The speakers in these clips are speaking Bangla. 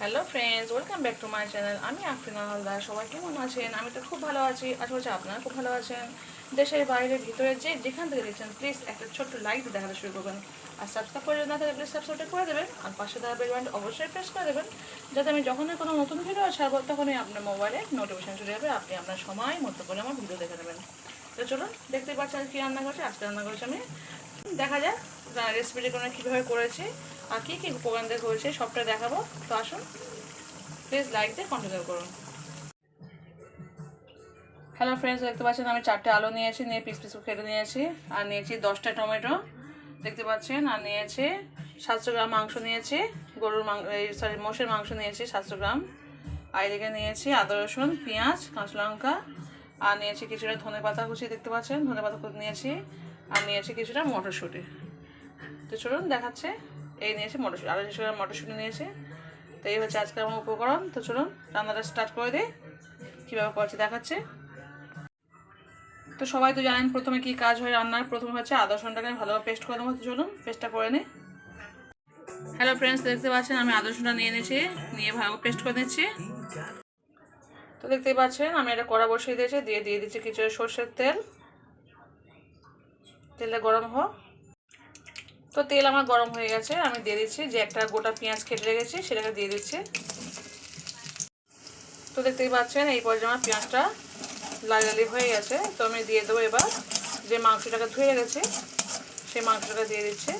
Hello friends welcome back to my channel আমি আফরিনা হালদার। সবাই কেমন আছেন? আমি তো খুব ভালো আছি। আশা করছি আপনারা খুব ভালো আছেন। দেশের বাইরে ভিতরে যে যেখান থেকে দেখছেন প্লিজ একটা ছোট্ট লাইক দেখাতে শুরু করবেন। আর সাবস্ক্রাইব করে না থাকলে প্লিজ সাবস্ক্রাইব করে দেবেন। আর পাশে দেওয়া বেল অবশ্যই প্রেস করে দেবেন। যাতে আমি যখনই কোনো নতুন ভিডিও ছাড়বো, তখনই আপনার মোবাইলে নোটিফিকেশন চলে যাবে। আপনি আপনার সময় মতো করে আমার ভিডিও দেখে নেবেন। তো চলুন দেখতে পাচ্ছেন কী রান্না করছি। আজকে রান্না করেছি আমি। দেখা যাক রেসিপিটি কোনো কীভাবে করেছি। আর কী দিয়ে করেছি সবটা দেখাবো? তো আসুন প্লিজ লাইক দিয়ে কন্টিনিউ করুন। হ্যালো ফ্রেন্ডস দেখতে পাচ্ছেন আমি চারটে আলু নিয়েছি, নিয়ে পিস পিস কেটে নিয়েছি। আর নিয়েছি দশটা টমেটো, দেখতে পাচ্ছেন? আর নিয়েছি সাতশো গ্রাম মাংস নিয়েছি, গরুর মাংস সরি মোষের মাংস নিয়েছি সাতশো গ্রাম। আর এদিকে নিয়েছি আদা, রসুন, পেঁয়াজ, কাঁচা লঙ্কা। আর নিয়েছি কিছুটা ধনে পাতা কুচি, দেখতে পাচ্ছেন? ধনে পাতা কুচি নিয়েছি। আর নিয়েছি কিছুটা মটরশুঁটি। তো চলুন দেখাচ্ছে। এই নিয়েছি মটরশুঁটি আরও কিছু মটরশুঁটি নিয়েছি তো এই হচ্ছে আজকের আমার উপকরণ। তো চলুন, রান্নাটা স্টার্ট করে দিই, কীভাবে করছে দেখাচ্ছে। তো সবাই তো জানেন প্রথমে কি কাজ হয় রান্নার। প্রথমে হচ্ছে আদা রসুনটাকে ভালোভাবে পেস্ট করে নেব চলুন পেস্টটা করে নিই। হ্যালো ফ্রেন্ডস দেখতে পাচ্ছেন আমি আদা রসুনটা নিয়ে নিয়েছি, নিয়ে ভালো পেস্ট করে নিচ্ছি। তো দেখতেই পাচ্ছেন, আমি এটা কড়া বসিয়ে দিয়েছি, দিয়ে দিয়ে দিচ্ছি কিছু সর্ষের তেল। তেলটা গরম হোক। তো তেল আমার গরম হয়ে গেছে, আমি দিয়ে দিচ্ছি যে একটা গোটা পেঁয়াজ কেটে রেখেছি, সেটাকে দিয়ে দিচ্ছি। তো দেখতেই পাচ্ছেন, এই পর্যায়ে আমার পেঁয়াজটা লাল লালি হয়ে গেছে। তো আমি দিয়ে দেবো এবার যে মাংসটাকে ধুয়ে রেখেছি, সেই মাংসটাকে দিয়ে দিচ্ছি।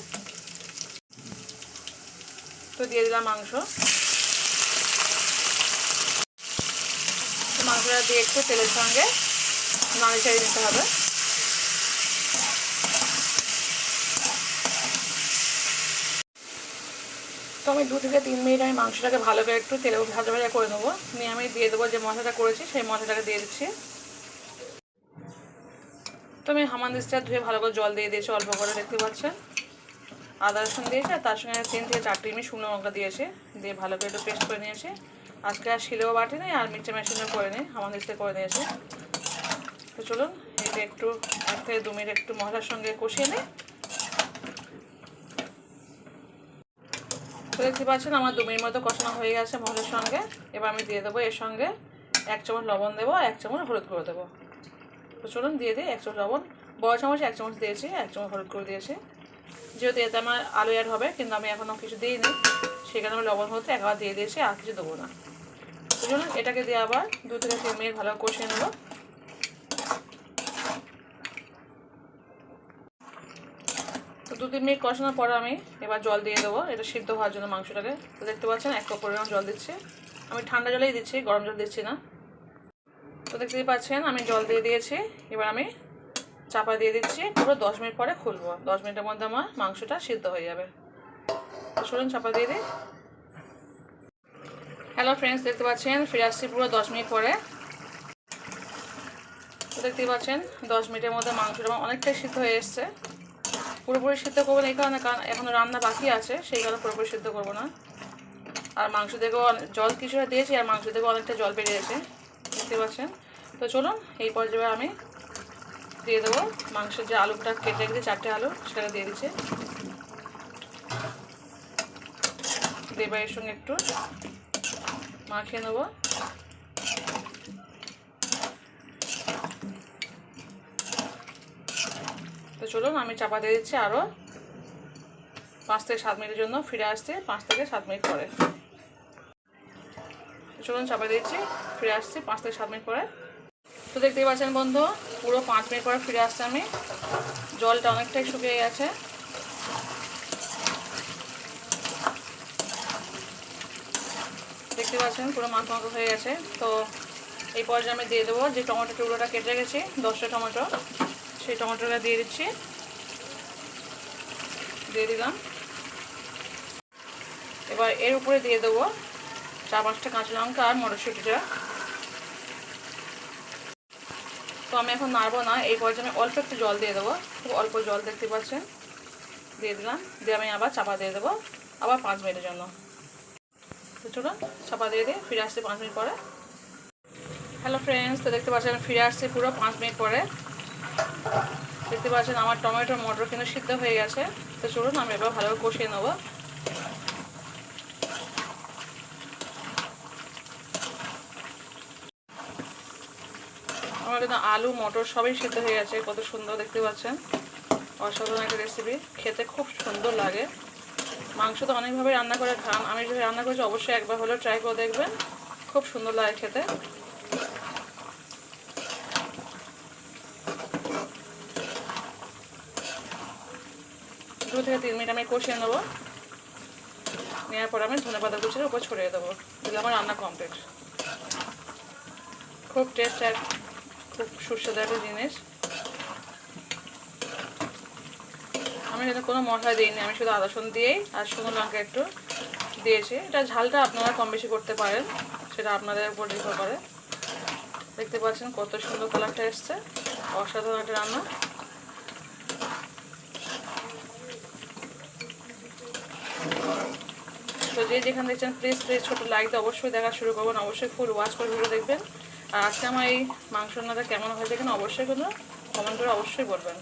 তো দিয়ে দিলাম মাংস। মাংসটা দিয়ে একটু তেলের সঙ্গে নাড়ি চাড়িয়ে নিতে হবে। তো আমি দু থেকে তিন মিনিট আমি মাংসটাকে ভালো করে একটু তেলে ভাজা ভাজা করে নেব। নিয়ে আমি দিয়ে দেবো যে মশলাটা করেছি, সেই মশলাটাকে দিয়ে দিচ্ছি। তো আমি হামানদিসটা ধুয়ে ভালো করে জল দিয়ে দিয়েছি, অল্প করে দেখতে পাচ্ছেন। আদা রসুন দিয়েছি আর তার সঙ্গে তিন থেকে চারটি মিনিট শুকনো লঙ্কা দিয়েছি। দিয়ে ভালো করে একটু পেস্ট করে নিয়েছি। আজকে আর শিলেও বাটি নেই, আর মিক্সচার মেশিনও করে নিই হামানদিসটা করে নিয়েছি। তো চলুন, এটা একটু, এক থেকে দু মিনিট একটু মশলার সঙ্গে কষিয়ে নিই। তো দেখতে পাচ্ছেন আমার দু মিনিট মতো কষানো হয়ে গেছে মশলার সঙ্গে। এবার আমি দিয়ে দেবো এর সঙ্গে এক চামচ লবণ দেবো এক চামচ হলুদ করে দেবো। তো চলুন দিয়ে দিই এক চামচ লবণ। বড় চামচ এক চামচ দিয়েছি, এক চামচ হলুদ করে দিয়েছি। যেহেতু এতে আমার আলু অ্যাড হবে, কিন্তু আমি এখনও কিছু দিইনি। সেখানে আমি লবণ হতে একবার দিয়ে দিয়েছি, আর কিছু দেবো না। তো চলুন এটাকে দিয়ে আবার দু থেকে তিন মিনিট ভালো কষিয়ে নেব। দু তিন মিনিট কষানোর পর আমি এবার জল দিয়ে দেবো। এটা সিদ্ধ হওয়ার জন্য মাংসটাকে। তো দেখতে পাচ্ছেন, এক কাপ পরিমাণ জল দিচ্ছি। আমি ঠান্ডা জলেই দিচ্ছি, গরম জল দিচ্ছি না। তো দেখতেই পাচ্ছেন, আমি জল দিয়ে দিয়েছি। এবার আমি চাপা দিয়ে দিচ্ছি, পুরো দশ মিনিট পরে খুলবো। দশ মিনিটের মধ্যে আমার মাংসটা সিদ্ধ হয়ে যাবে। চলুন চাপা দিয়ে দিই। হ্যালো ফ্রেন্ডস দেখতে পাচ্ছেন, ফিরে আসছি পুরো দশ মিনিট পরে। তো দেখতেই পাচ্ছেন, দশ মিনিটের মধ্যে মাংসটা অনেকটাই সিদ্ধ হয়ে এসছে। পুরোপুরি সিদ্ধ করব না এই কারণে, কারণ এখনও রান্না বাকি আছে, সেই কারণে পুরোপুরি সিদ্ধ করব না। আর মাংস থেকেও জল কিছুটা দিয়েছি, আর মাংস থেকেও অনেকটা জল বেরিয়েছে দেখতে পাচ্ছেন? তো চলুন, এই পর্যায়ে আমি দিয়ে দেবো মাংসের যে আলুটা কেটে রেখেছি, চারটে আলু, সেটা দিয়ে দিচ্ছি। দেবার সঙ্গে একটু মাখিয়ে নেব। চলুন, আমি চাপা দিয়ে দিচ্ছি আরও পাঁচ থেকে সাত মিনিটের জন্য ফিরে আসতে পাঁচ থেকে সাত মিনিট পরে। চলুন, চাপা দিচ্ছি, ফিরে আসছি পাঁচ থেকে সাত মিনিট পরে। তো দেখতেই পাচ্ছেন বন্ধু, পুরো পাঁচ মিনিট পরে ফিরে আসছি আমি। জলটা অনেকটাই শুকিয়ে গেছে। দেখতে পাচ্ছেন, পুরো মাখো মাখো হয়ে গেছে। তো এই পর্যায়ে আমি দিয়ে দেবো যে টমেটো টুকরোটা কেটে রেখেছি, দশটা টমেটো। সেই টমেটোটা দিয়ে দিচ্ছি। দিয়ে দিলাম। এবার এর উপরে দিয়ে দেবো চার পাঁচটা কাঁচা লঙ্কা আর মটরশুঁটিটা। তো আমি এখন নাড়বো না, এই পর্যায়ে অল্প একটু জল দিয়ে দেবো। খুব অল্প জল দেখতে পাচ্ছেন। দিয়ে দিলাম। দিয়ে আমি আবার চাপা দিয়ে দেবো, আবার পাঁচ মিনিটের জন্য। তো চলুন, চাপা দিয়ে দিয়ে ফিরে আসছি পাঁচ মিনিট পরে। হ্যালো ফ্রেন্ডস, তো দেখতে পাচ্ছেন ফিরে আসছি পুরো পাঁচ মিনিট পরে। দেখতে পাচ্ছেন আমার টমেটো মটর কিন্তু সিদ্ধ হয়ে গেছে। তো চলুন আমরা এবার ভালো করে কষিয়ে নেব। আমার কিন্তু আলু, মটর সবই সিদ্ধ হয়ে গেছে, কত সুন্দর দেখতে পাচ্ছেন। অসাধারণ একটা রেসিপি খেতে খুব সুন্দর লাগে। মাংস তো অনেকভাবে রান্না করে খান, আমি রান্না করেছি অবশ্যই একবার হলেও ট্রাই করে দেখবেন। খুব সুন্দর লাগে খেতে। দু থেকে তিন মিনিট আমি কষিয়ে নেব। নেওয়ার পর আমি ধনে পাতা কুচির উপর ছড়িয়ে দেবো। তাহলে আমার রান্না কমপ্লিট খুব টেস্ট এক খুব সুস্বাদু একটা জিনিস। আমি কিন্তু কোনো মশলা দিইনি, আমি শুধু আদা দিয়েই আর শুকনো লঙ্কা একটু দিয়েছি। এটা ঝালটা আপনারা কম বেশি করতে পারেন, সেটা আপনাদের উপর নির্ভর করে। দেখতে পাচ্ছেন কত সুন্দর কালারটা এসছে। অসাধারণ একটা রান্না। তো যে যেখানে দেখছেন প্লিজ প্লিজ ছোটো লাইক দিয়ে অবশ্যই দেখা শুরু করবেন। অবশ্যই ফুল ওয়াচ করে ভিডিও দেখবেন। আর আজকে আমার এই মাংস রান্নাটা কেমন হয়েছে কিনা অবশ্যই কিন্তু কমেন্ট করে অবশ্যই বলবেন।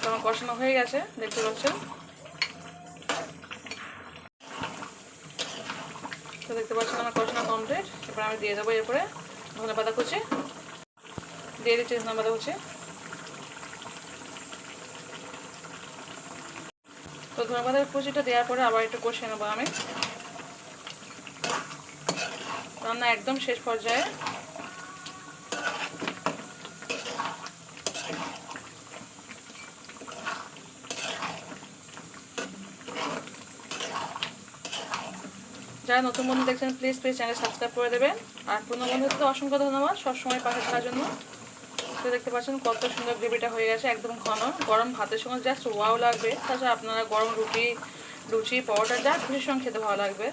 তো আমার কষানো হয়ে গেছে, দেখতে পাচ্ছেন? তো দেখতে পাচ্ছেন আমার কষানো কমপ্লিট এবার আমি দিয়ে দেবো এরপরে ধনে পাতা কুচি। দিয়ে দিচ্ছি ধনে পাতা কুচি। তো ধনে পাতার কুচিটা দেওয়ার পরে আবার একটু কষিয়ে নেব আমি। রান্না একদম শেষ পর্যায়ে। যারা নতুন বন্ধু দেখছেন প্লিজ প্লিজ চ্যানেল সাবস্ক্রাইব করে দেবেন। আর পুরনো বন্ধুদের অসংখ্য ধন্যবাদ সবসময় পাশে থাকার জন্য। তো দেখতে পাচ্ছেন কত সুন্দর গ্রেভিটা হয়ে গেছে, একদম ঘন। গরম ভাতের সঙ্গে জাস্ট ওয়াও লাগবে। তাছাড়া আপনারা গরম রুটি, লুচি, পরোটা, যা খুশির সঙ্গে খেতে ভালো লাগবে।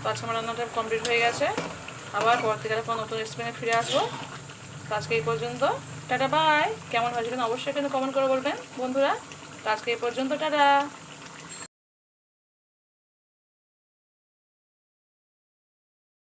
তো আজকে আমার রান্নাটা কমপ্লিট হয়ে গেছে। আবার পরবর্তীকালে কোনো নতুন রেসিপি ফিরে আসব। তো আজকে এই পর্যন্ত। টাটা বাই কেমন হয়েছে কিনা অবশ্যই কিন্তু কমেন্ট করে বলবেন। বন্ধুরা, তো আজকে এই পর্যন্ত, টাটা!